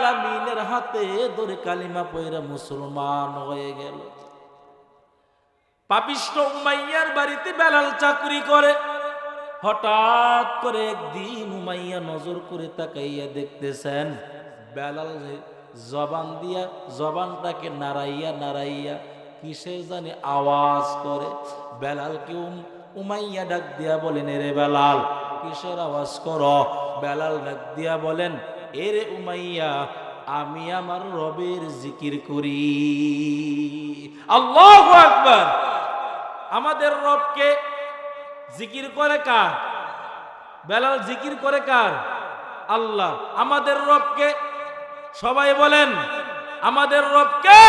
আলামিনের হাতে ধরে কালিমা পয়রা মুসলমান হয়ে গেল। পাপিষ্ট উমাইয়ার বাড়িতে বেলাল চাকরি করে। হঠাৎ করে একদিন উমাইয়া নজর করে তাকাইয়া দেখতেছেন, বেলাল জবান দিয়া জবানটাকে নাড়াইয়া নাড়াইয়া কিসের জানি আওয়াজ করে। বেলালকে উম- উমাইয়া ডাক দিয়া বলেন, এরে বেলাল, কিসের আওয়াজ কর? বেলাল ডাক দিয়া বলেন, এরে উমাইয়া আমি আমার রবের জিকির করি। আল্লাহু আকবর। আমাদের রবকে জিকির করে কার? বেলাল জিকির করে কার? আল্লাহ। আমাদের রবকে সবাই বলেন, আমাদের রবকে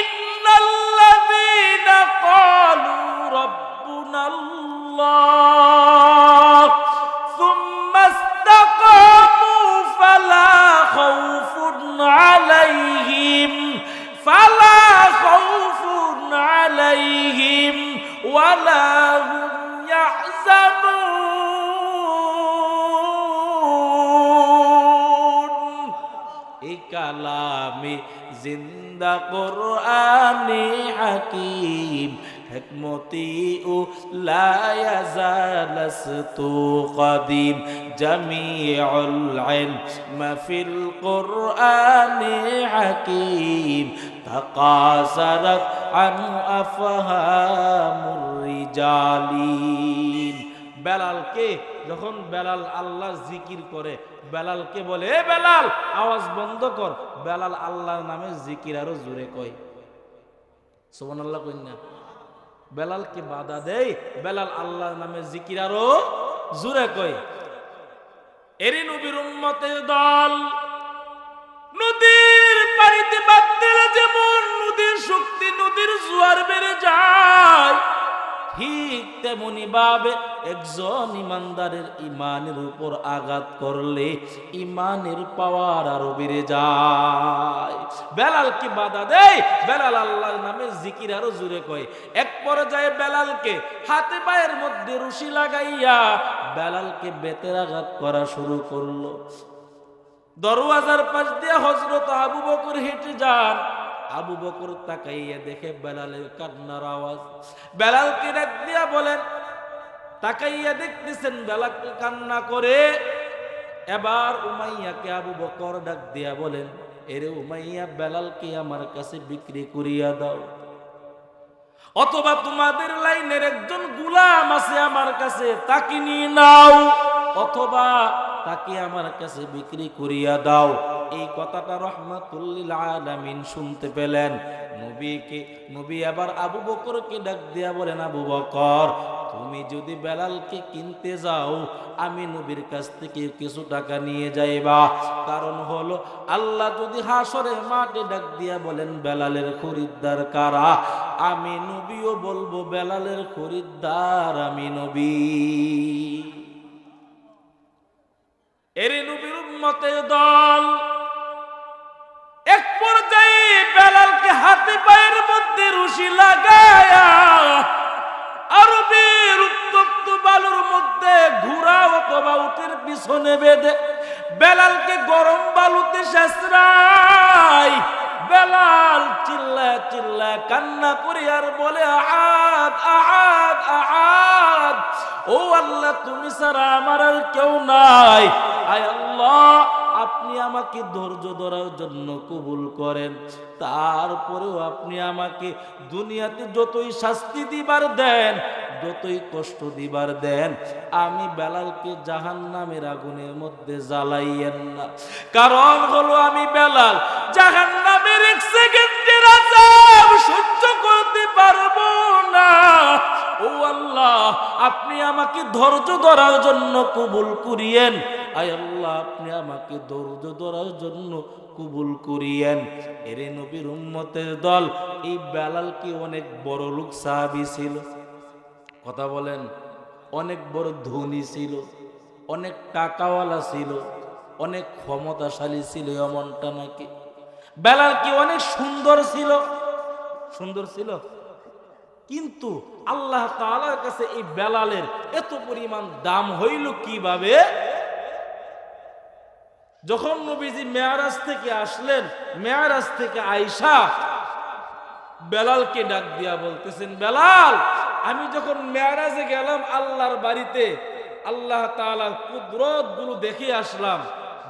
ইন্নাল্লাযীনা ক্বালু রাব্বুনাল্লাহ। হুম ইয়াহজানুন এই কালামে জিন্দা কোরআনে হাকিম হেকমতি ও লায়াজালাস্তু কদিম জামিউল ইলম ফিল কোরআনে হাকিম তাকাসারাত আন আফহামুর রিজালিন বেলালকে, যখন বেলাল আল্লাহ জিকির করে, বেলালকে বলে, এ বেলাল, আওয়াজ বন্ধ কর। বেলাল আল্লাহর নামে জিকির আরও জোরে কয়। সোমান আল্লাহ না। বেলালকে বাধা দেয় বেলাল আল্লাহর নামে জিকির আরও জোরে কয়। এরি নবীর উম্মতের দল, নদীর পানিতে বাদ দিলে যেমন নদীর শক্তি নদীর জোয়ার বেড়ে যায় ঠিক তেমনি ভাবে একজন ইমানদারের ইমানের উপর আঘাত করলে ইমানের পাওয়ার আরও বেড়ে যায়। বেলালকে বাধা দেয় বেলাল আল্লাহর নামে জিকির আরও জুড়ে কয়। এক পর্যায়ে বেলালকে হাতে পায়ের মধ্যে রুশি লাগাইয়া বেলালকে বেতের আঘাত করা শুরু করল। দরওয়াজার পাশ দিয়ে হজরত আবু বকর হেঁটে যান। আবু বকর তাকাইয়া দেখে বেলালের কান্নার আওয়াজ। বেলালকে ডাক দিয়া বলেন, তাকাইয়া দেখতেছেন বেলাল কান্না করে। এবার উমাইয়াকে আবু বকর ডাক দিয়া বলেন, এরে উমাইয়া, বেলালকে আমার কাছে বিক্রি করিয়া দাও। অথবা তোমাদের লাইনের একজন গুলাম আছে আমার কাছে, তাকে নিয়ে নাও। অথবা তাকে আমার কাছে বিক্রি করিয়া দাও। এই কথাটা রহমাতুল্লিল আলামিন শুনতে পেলেন। নবীকে, নবী আবার আবু বকরকে ডাক দিয়া বলেন, আবু বকর, তুমি যদি বেলালকে কিনতে যাও, আমি নবীর কাছ থেকে কিছু টাকা নিয়ে যাইবা। কারণ হলো, আল্লাহ যদি হাসরে মাঠে ডাক দিয়া বলেন, বেলালের খরিদ্দার কারা? আমি নবীও বলব, বেলালের খরিদ্দার আমি নবী। এরে নবীর উম্মতের দল। এক পর্যায়ে বেলালকে হাতে পায়ের মধ্যে রশি লাগায়া আরবের উত্তপ্ত বালুর মধ্যে ঘোড়া অথবা উটের পিছনে বেঁধে বেলালকে গরম বালুতে শেষরাই বেলাল চিল্লায় কান্না করি আর বলে, আহাদ আহাদ আহাদ। ও আল্লাহ, তুমি ছাড়া আমার আর কেউ নাই। আয় আল্লাহ, আপনি আমাকে ধৈর্য ধরার জন্য কবুল করেন। তারপরেও আপনি আমাকে দুনিয়াতে যতই শাস্তি দিবার দেন, যতই কষ্ট দিবার দেন, আমি বেলালকে জাহান নামের আগুনের মধ্যে জ্বালাইয়েন না। কারণ হলো আমি বেলাল জাহান নামের এক সেকেন্ডের আজাব পারব না। ও আল্লাহ, আপনি আমাকে ধৈর্য ধরার জন্য কবুল করিয়েন। আয় আল্লাহ, আপনি আমাকে ধৈর্য ধরার জন্য কবুল করিয়েন। এরে নবীর উম্মতের দল, এই বেলাল কি অনেক বড় লোক, সাহাবি ছিল? কথা বলেন, অনেক বড় ধনী ছিল, অনেক টাকাওয়ালা ছিল, অনেক ক্ষমতাশালী ছিল, এমনটা নাকি? বেলাল কি অনেক সুন্দর ছিল? সুন্দর ছিল? কিন্তু আল্লাহ তাআলার কাছে এই বেলালের এত পরিমাণ দাম হইল কীভাবে? যখন নবীজি মেয়ারাজ থেকে আসলেন, মেয়ারাজ থেকে আইসা বেলালকে ডাক দিয়া বলতেছেন, বেলাল, আমি যখন মেয়ারাজে গেলাম আল্লাহর বাড়িতে, আল্লাহ তাআলার কুদরতগুলো দেখে আসলাম।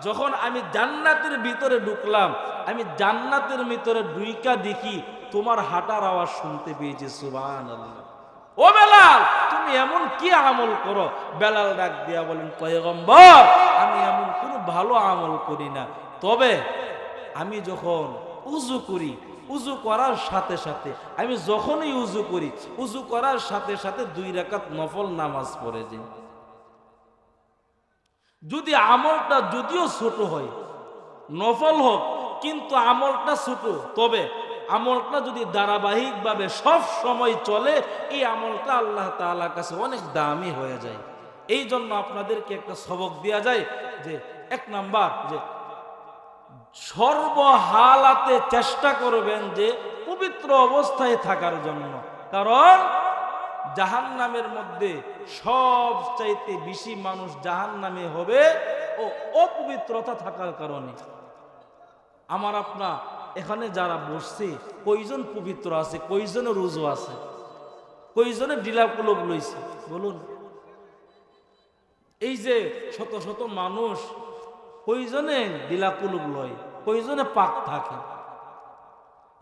যখন আমি জান্নাতের ভিতরে ঢুকলাম, আমি জান্নাতের ভিতরে ডুইকা দেখি তোমার হাঁটার আওয়াজ শুনতে পেয়েছি, সুবহানাল্লাহ। ও বেলাল, তুমি এমন কি আমল করো? বেলাল ডাক দিয়া বলেন, পয়গম্বর, আমি এমন কোনো ভালো আমল করি না। তবে আমি যখন উজু করি, উজু করার সাথে সাথে, আমি যখনই উজু করি, উজু করার সাথে সাথে দুই রাকাত নফল নামাজ পড়ে যাই। যদি আমলটা যদিও ছোট হয়, নফল হোক, কিন্তু আমলটা ছোট, তবে আমলটা যদি ধারাবাহিকভাবে সব সময় চলে, এই আমলটা আল্লাহ তাআলার কাছে অনেক দামি হয়ে যায়। এই জন্য আপনাদেরকে একটা সবক দেওয়া যায় যে, এক নাম্বার যে, সর্বহালাতে চেষ্টা করবেন যে পবিত্র অবস্থায় থাকার জন্য। কারণ জাহান নামের মধ্যে সব চাইতে বেশি মানুষ জাহান নামে হবে ও অপবিত্রতা থাকার কারণে। আমার আপনা এখানে যারা বসছে কইজন পবিত্র আছে কইজনের রুজু আছে? কইজনে ডিলাকুলক লইছে? বলুন। এই যে শত শত মানুষ কইজনে ডিলাকুলুক লয় কইজনে পাক থাকে?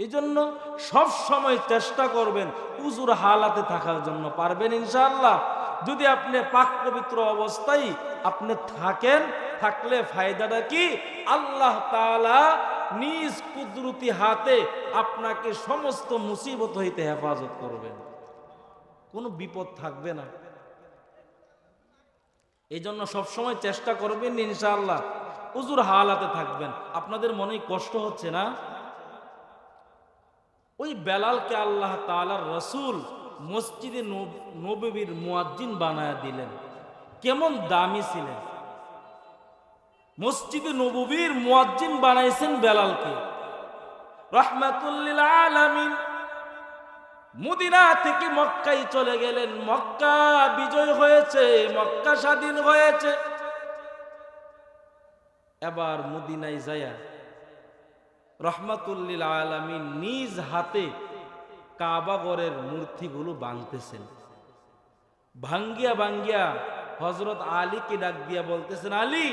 এই জন্য সব সময় চেষ্টা করবেন উজুর হালাতে থাকার জন্য। পারবেন ইনশাআল্লাহ? যদি আপনি পাক পবিত্র অবস্থায় আপনি থাকেন, থাকলে ফায়দাটা কি? আল্লাহ তাআলা নিজ কুদরতি হাতে আপনাকে সমস্ত মুসিবত হইতে হেফাজত করবেন। কোনো বিপদ থাকবে না। এই জন্য সবসময় চেষ্টা করবেন ইনশাআল্লাহ উজুর হালাতে থাকবেন। আপনাদের মনে কষ্ট হচ্ছে না? ওই বেলালকে আল্লাহ তালার রসুল মসজিদে নব- নববীর মুয়াজ্জিন বানায়া দিলেন। কেমন দামি ছিলেন। মসজিদে নববীর মুয়াজ্জিন বানাইছেন বেলালকে। রহমাতুল্লিল আলামিন মদিনা থেকে মক্কায় চলে গেলেন। মক্কা বিজয় হয়েছে, মক্কা স্বাধীন হয়েছে। এবার মদিনায় যায়া রহমাতুল্লিল আলামিন নিজ হাতে কাবাগরের মূর্তিগুলো বাংতেছেন ভাঙ্গিয়া ভাঙ্গিয়া হজরত আলীকে ডাক দিয়া বলতেছেন, আলী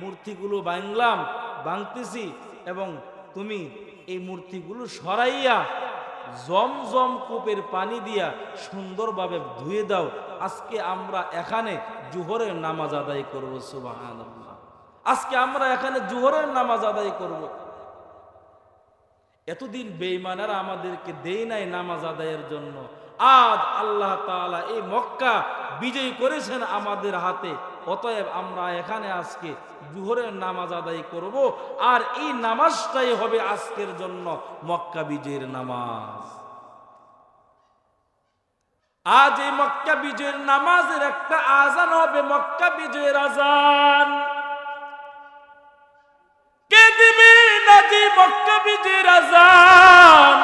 মূর্তিগুলো বাংলাম বাংতেছি এবং তুমি এই মূর্তিগুলো সরাইয়া জমজম কূপের পানি দিয়া সুন্দরভাবে ধুয়ে দাও। আজকে আমরা এখানে জুহরের নামাজ আদায় করব সুবাহান আজকে আমরা এখানে জুহরের নামাজ আদায় করব। এতদিন বেইমানারা আমাদেরকে দেয় নাই নামাজ আদায়ের জন্য। আজ আল্লাহ তাআলা এই মক্কা বিজয়ী করেছেন আমাদের হাতে। অতএব আমরা এখানে আজকে জুহরের নামাজ আদায় করব, আর এই নামাজটাই হবে আজকের জন্য মক্কা বিজয়ের নামাজ। আজ এই মক্কা বিজয়ের নামাজের একটা আজান হবে, মক্কা বিজয়ের আজান। কে দিবে নাজি মক্কা বিজয়ের আজান?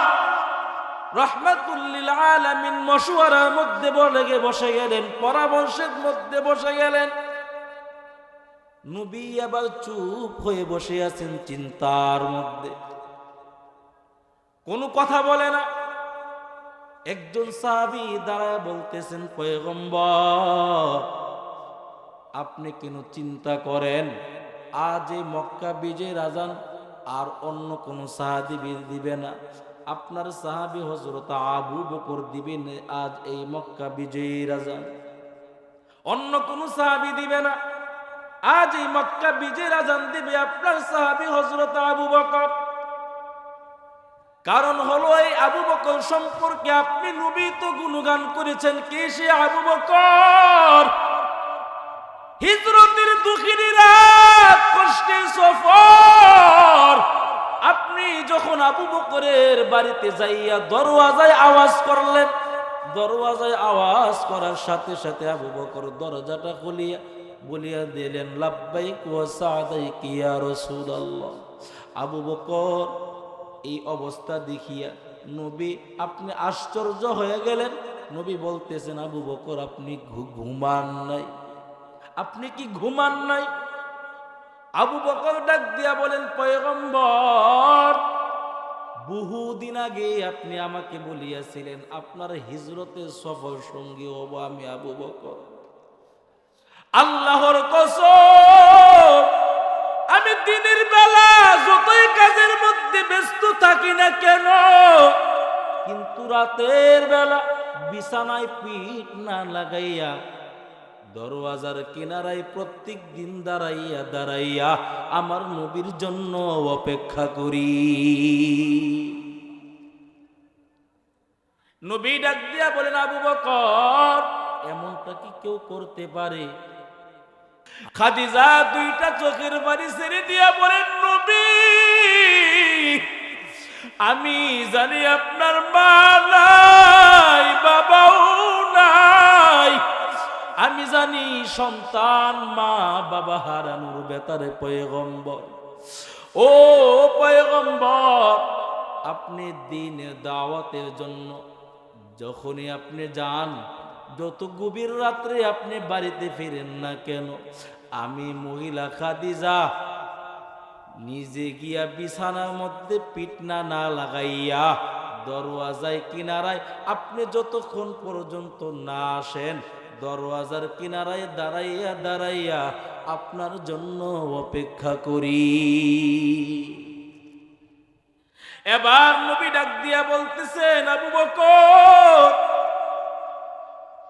মশুয়ারার মধ্যে বলে বসে গেলেন, পরামর্শের মধ্যে বসে গেলেন। নবী আবার চুপ হয়ে বসে আছেন চিন্তার মধ্যে। কোনো কথা বলে না। একজন সাহাবি দাঁড়ায় বলতেছেন, পয়গম্বর, আপনি কেন চিন্তা করেন? আজ এই মক্কা বিজয় রাজান আর অন্য কোনো সাহাবি দিবে না। আপনার সাহাবি হজরত আবু বকর দিবেন আজ এই মক্কা বিজয়ী রাজান অন্য কোনো সাহাবি দিবে না। আজ এই মক্কা বিজয় রাজান দিবে আপনার সাহাবি হজরত আবু বকর। কারণ হলো এই আবু বকর সম্পর্কে আপনি নবী তো গুণগান করেছেন, কে সে আবু বকর? হিজরতের দুঃখিনী রাত কষ্টের সফর। আপনি যখন আবু বকরের বাড়িতে যাইয়া দরওয়াজায় আওয়াজ করলেন, দরওয়াজায় আওয়াজ করার সাথে সাথে আবু বকর দরজাটা খুলিয়া বলিয়া দিলেন, লাব্বাইক ওয়া সাদাইক ইয়া রাসূলুল্লাহ। আবু বকর এই অবস্থা দেখিয়া, নবী, আপনি আশ্চর্য হয়ে গেলেন। নবী বলতেছেন, আবু বকর, আপনি ঘুমান নাই। আপনি কি ঘুমান নাই? আবু বকর ডাক দিয়া বলেন, পয়গম্বর বহুদিন আগে আপনি আমাকে বলিয়াছিলেন, আপনার হিজরতের সফর সঙ্গী হব আমি আবু বকর। আল্লাহর কসম, আমি দিনের বেলা যতই কাজের মধ্যে ব্যস্ত থাকি না কেন, কিন্তু রাতের বেলা বিছানায় পিঠ না লাগাইয়া, দরওয়াজার কিনারায় প্রত্যেক দিন দাঁড়াইয়া দাঁড়াইয়া আমার নবীর জন্য অপেক্ষা করি। নবী ডাক দিয়া বলেন, আবু বকর, এমনটা কি কেউ করতে পারে? খাদিজা দুইটা চোখের বাড়ি ছেড়ে দিয়া বলেন, নবী, আমি জানি আপনার মা বাবাও নাই। আমি জানি সন্তান মা, বাবা হারানোর বেতারে পয়গম্বর। ও পয়গম্বর, আপনি দিনের দাওয়াতের জন্য যখনই আপনি যান যত গভীর রাত্রে আপনি বাড়িতে ফিরেন না কেন? আমি মহিলা খাদিজা, নিজে গিয়া বিছানার মধ্যে পিটনা না লাগাইয়া দরওয়াজায় কিনারায় আপনি যতক্ষণ পর্যন্ত না আসেন, দরওয়াজার কিনারায় দাঁড়াইয়া দাঁড়াইয়া আপনার জন্য অপেক্ষা করি। এবার নবী ডাক দিয়া বলতেছেন, আবু বকর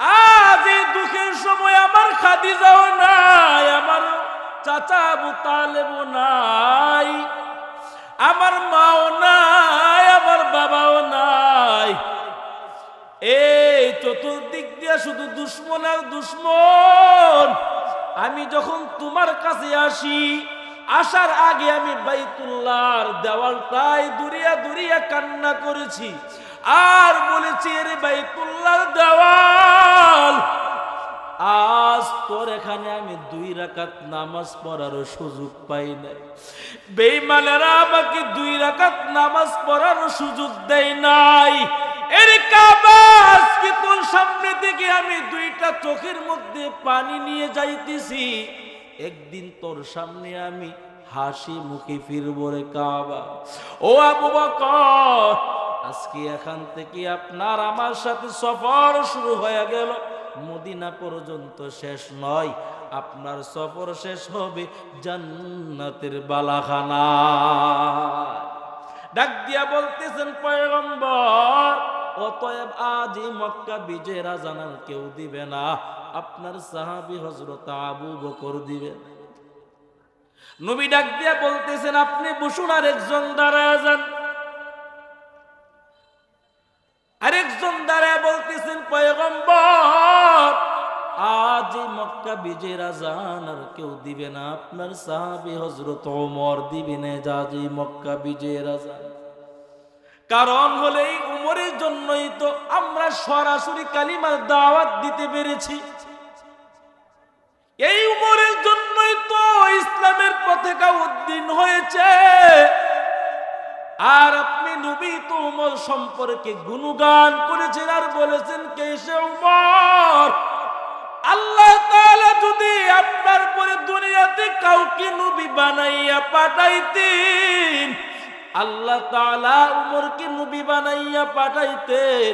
আজ এই দুঃখের সময় আমার খাদিজাও নাই আমার চাচা আবু তালেবও নাই, আমার মাও নাই, আমার বাবাও নাই। এই চতুর্দিক দিয়ে শুধু দুশ্মন আর দুশ্মন। আমি যখন তোমার কাছে আসি, আসার আগে আমি বাইতুল্লাহর দেওয়ালটাই দুরিয়া দুরিয়া কান্না করেছি। আর বলেছি, এর বাইতুল্লাহর দেওয়াল তোর এখানে আমি দুই রাকাত নামাজ পড়ার সুযোগ পাই নাই। বেইমানেরা আমাকে দুই রাকাত নামাজ পড়ার সুযোগ দেয় নাই। এর কাবাস কি তোর সামনে থেকে আমি দুইটা চোখের মধ্যে পানি নিয়ে যাইতেছি। একদিন তোর সামনে আমি হাসি মুখে ফিরবো রে কাবা। ও আবু বকর, আজকে এখান থেকে আপনার আমার সাথে সফর শুরু হয়ে গেল। মদিনা পর্যন্ত শেষ নয়। আপনার সফর শেষ হবে জান্নাতের বালাখানা ডাক দিয়া বলতেছেন, পয়গম্বর, অতএব আজই মক্কা বিজয়েরা জানার কেউ দিবে না। আপনার সাহাবি হজরত আবু বকর দিবে। নবী ডাক দিয়া বলতেছেন, আপনি বসুন আর একজন দাঁড়ায় যান। এই মক্কা বিজয়ের আজান আর কেউ দিবে না, আপনার সাহাবি হজরত ওমর দিবে না, যে মক্কা বিজয়ের আজান কারণ হলে উমরের জন্যই তো আমরা সরাসরি কালিমার দাওয়াত দিতে পেরেছি। এই উমরের জন্যই তো ইসলামের পতাকা উদ্দিন হয়েছে। আর আপনি নবী তো উমর সম্পর্কে গুণগান করেছেন আর বলেছেন, কে সে উমর? আল্লাহ যদি আপনার পরে দুনিয়াতে কাউকে নবী বানাইয়া পাঠাইতেন, আল্লাহ তাআলা উমরকে নবী বানাইয়া পাঠাইতেন